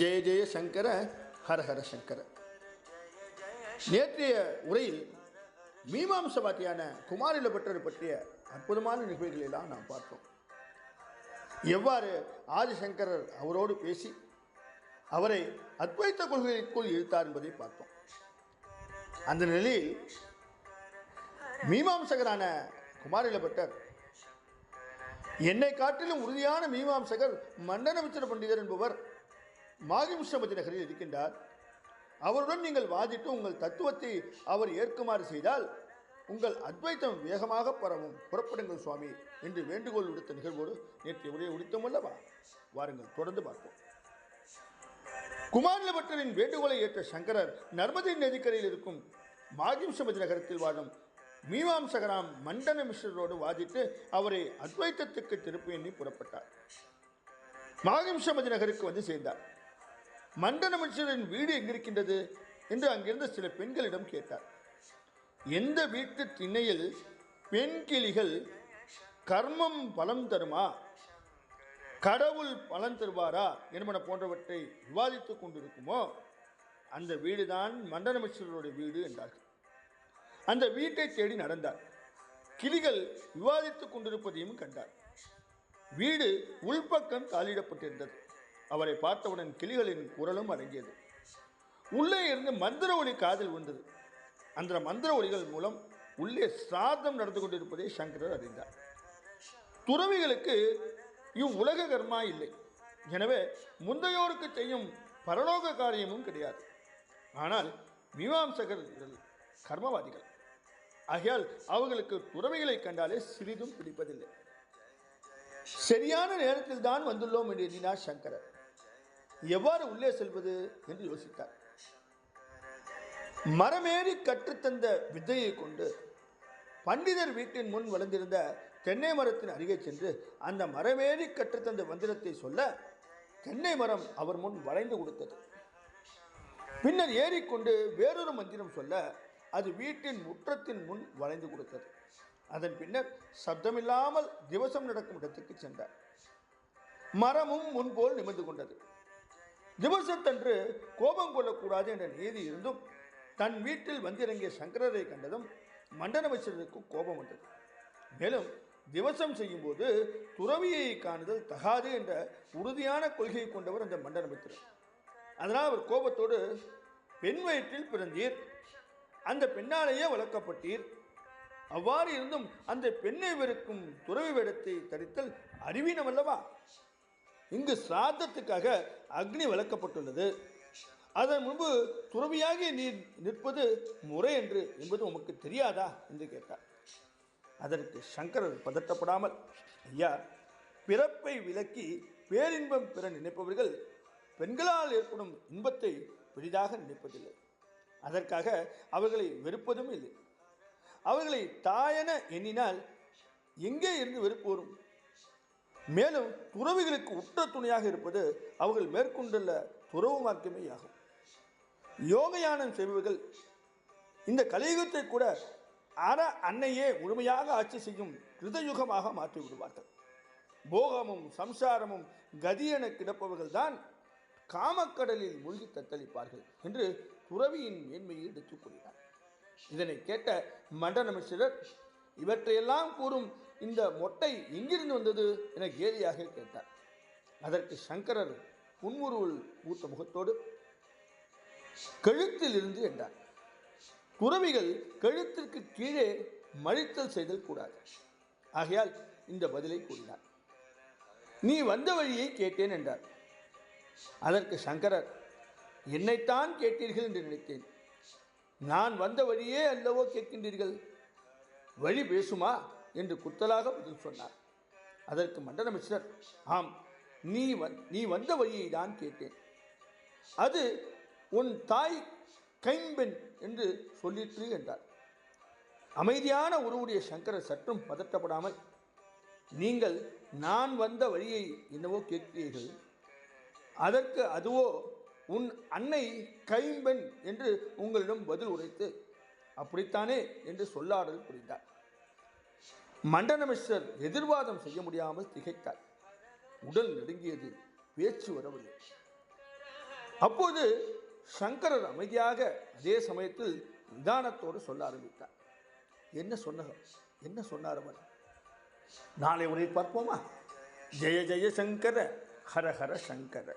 ஜெய ஜெய சங்கர ஹர ஹர சங்கர. நேற்றைய உரையில் மீமாம்சவாதியான குமாரில பட்டர் பற்றிய அற்புதமான நிகழ்வுகளெல்லாம் நாம் பார்த்தோம். எவ்வாறு ஆதிசங்கரர் அவரோடு பேசி அவரை அத்வைத்த கொள்கைக்குள் இழுத்தார் என்பதை பார்த்தோம். அந்த நிலையில் மீமாம்சகரான குமாரில பட்டர் என்னை காட்டிலும் உறுதியான மீமாம்சகர் மண்டனமிச்சர பண்டிதர் என்பவர் மாகிம்சபதி நகரில் இருக்கின்றார். அவருடன் நீங்கள் வாதிட்டு உங்கள் தத்துவத்தை அவர் ஏற்குமாறு செய்தால் உங்கள் அத்வைத்தம் வேகமாக பரவும். புறப்படுங்கள் சுவாமி என்று வேண்டுகோள் விடுத்த நிகழ்வோடு நேற்றைய உரையை உடித்தோம் அல்லவா? வாருங்கள் தொடர்ந்து பார்ப்போம். குமாரிலபட்டரின் வேண்டுகோளை ஏற்ற சங்கரர் நர்மதை நதிக்கரையில் இருக்கும் மாகிம்சபதி நகரத்தில் வாழும் மீமாம்சகராம் மண்டன மிஸ்ரரோடு வாதிட்டு அவரை அத்வைத்தத்துக்கு திருப்பி எண்ணி புறப்பட்டார். மாகிம்சபதி நகருக்கு வந்து சேர்ந்தார். மண்டன மனுஷரின் வீடு எங்கிருக்கின்றது? என்று அங்கிருந்த சில பெண்களிடம் கேட்டார். எந்த வீட்டு திண்ணையில் பெண் கிளிகள் கர்மம் பலம் தருமா? கடவுள் பலன் தருவாரா? என்பன போன்றவற்றை விவாதித்துக் கொண்டிருக்குமோ? அந்த வீடுதான் மண்டனமிஸ்வரருடைய வீடு என்றார்கள். அந்த வீட்டை தேடி நடந்தார். கிளிகள் விவாதித்துக் கொண்டிருப்பதையும் கண்டார். வீடு உள்பக்கம் காலிடப்பட்டிருந்தது அவரை பார்த்தவுடன் கிளிகளின் குரலும் அடங்கியது. உள்ளே இருந்து மந்திர ஒளி காதில் வந்தது அந்த மந்திர ஒளிகள் மூலம் உள்ளே சாதம் நடந்து கொண்டிருப்பதை சங்கரர் அறிந்தார். துறவிகளுக்கு இவ்வுலக கர்மா இல்லை. எனவே முந்தையோருக்கு செய்யும் பரலோக காரியமும் கிடையாது. ஆனால் மீமாம்சகர்கள் கர்மவாதிகள். ஆகையால் அவர்களுக்கு துறவிகளை கண்டாலே சிறிதும் பிடிப்பதில்லை. சரியான நேரத்தில் தான் வந்துள்ளோம் என்று எண்ணினார் சங்கரர். எவ்வாறு உள்ளே செல்வது என்று யோசித்தார். மரமேறி கற்றுத்தந்த வித்தையை கொண்டு பண்டிதர் வீட்டின் முன் வளர்ந்திருந்த தென்னை மரத்தின் அருகே சென்று அந்த மரமேறி கற்றுத்தந்த மந்திரத்தை சொல்ல தென்னை மரம் அவர் முன் வளைந்து கொடுத்தது. பின்னர் ஏறிக்கொண்டு வேறொரு மந்திரம் சொல்ல அது வீட்டின் முற்றத்தின் முன் வளைந்து கொடுத்தது. அதன் பின்னர் சப்தமில்லாமல் திவசம் நடக்கும் இடத்துக்கு சென்றார். மரமும் முன்போல் நிமிர்ந்து கொண்டது. திவசத்தன்று கோபம் கொள்ளக்கூடாது என்ற நீதி இருந்தும் தன் வீட்டில் வந்திறங்கிய சங்கரரை கண்டதும் மண்டனமைச்சருக்கு கோபம் வந்தது. மேலும் திவசம் செய்யும்போது துறவியை காணுதல் தகாது என்ற உறுதியான கொள்கையை கொண்டவர் அந்த மண்டனமித்திரர் அதனால் அவர் கோபத்தோடு பெண் வயிற்றில் பிறந்தீர் அந்த பெண்ணாலேயே வளர்க்கப்பட்டீர். அவ்வாறு இருந்தும் அந்த பெண்ணை வெறுக்கும் துறவி வேடத்தை தரித்தல் அறிவீனம் அல்லவா இங்கு சிராத்தத்துக்காக அக்னி வளர்க்கப்பட்டுள்ளது அதன் முன்பு துறவியாகி நீர் நிற்பது முறை என்று என்பது உமக்கு தெரியாதா? என்று கேட்டார். அதற்கு சங்கரர் பதட்டப்படாமல் ஐயா பிறப்பை விலக்கி பேரின்பம் பெற நினைப்பவர்கள் பெண்களால் ஏற்படும் இன்பத்தை பெரிதாக நினைப்பதில்லை. அதற்காக அவர்களை வெறுப்பதும் இல்லை. அவர்களை தாயென எண்ணினால் எங்கே இருந்து வெறுப்பு வரும் மேலும் துறவிகளுக்கு உற்ற துணையாக இருப்பது அவர்கள் மேற்கொண்டுள்ள துறவு மார்க்கமே ஆகும் யோகயானம் செய்பவர்கள் இந்த கலியுகத்தை கூட அற அன்னையே முழுமையாக ஆட்சி செய்யும் கிருதயுகமாக மாற்றி விடுவார்கள். போகமும் சம்சாரமும் கதியென கிடப்பவர்கள் தான் காமக்கடலில் மூழ்கி தத்தளிப்பார்கள் என்று துறவியின் மேன்மையை எடுத்துக் கூறினார். இதனை கேட்ட மண்டனமிஸ்வரர் இவற்றையெல்லாம் கூறும் இந்த மொட்டை எங்கிருந்து வந்தது என கேலியாக கேட்டார். அதற்கு சங்கரர் புன்முருவல் மூத்த முகத்தோடு கழுத்தில் இருந்து என்றார். துறவிகள் கழுத்திற்கு கீழே மழித்தல் செய்தல் கூடாது. ஆகையால் இந்த பதிலை கூறினார். நீ வந்த வழியை கேட்டேன் என்றார். அதற்கு சங்கரர் என்னைத்தான் கேட்டீர்கள் என்று நினைத்தேன். நான் வந்த வழியே அல்லவோ கேட்கின்றீர்கள் வழி பேசுமா என்று குத்தலாக பதில் சொன்னார். அதற்கு மண்டலமிஸ்ரர் ஆம் நீ வந் நீ வந்த வழியை தான் கேட்டேன். அது உன் தாய் கைம்பெண் என்று சொல்லிற்று என்றார். அமைதியான உருவுடைய சங்கரர் சற்றும் பதட்டப்படாமல் நீங்கள் நான் வந்த வழியை என்னவோ கேட்கிறீர்கள். அதற்கு அதுவோ உன் அன்னை கைம்பெண் என்று உங்களிடம் பதில் உரைத்து அப்படித்தானே என்று சொல்லாடல் புரிந்தார். மண்டனமிஸ்டர் எதிர்வாதம் செய்ய முடியாமல் திகைத்தார். உடல் நெருங்கியது பேச்சு வரவில்லை. அப்போது சங்கரர் அமைதியாக அதே சமயத்தில் நிதானத்தோடு சொல்ல ஆரம்பித்தார். என்ன சொன்னார் என்ன சொன்னார் அவர் நாளை உரை பார்ப்போமா? ஜெய ஜெய சங்கர ஹர ஹர சங்கர.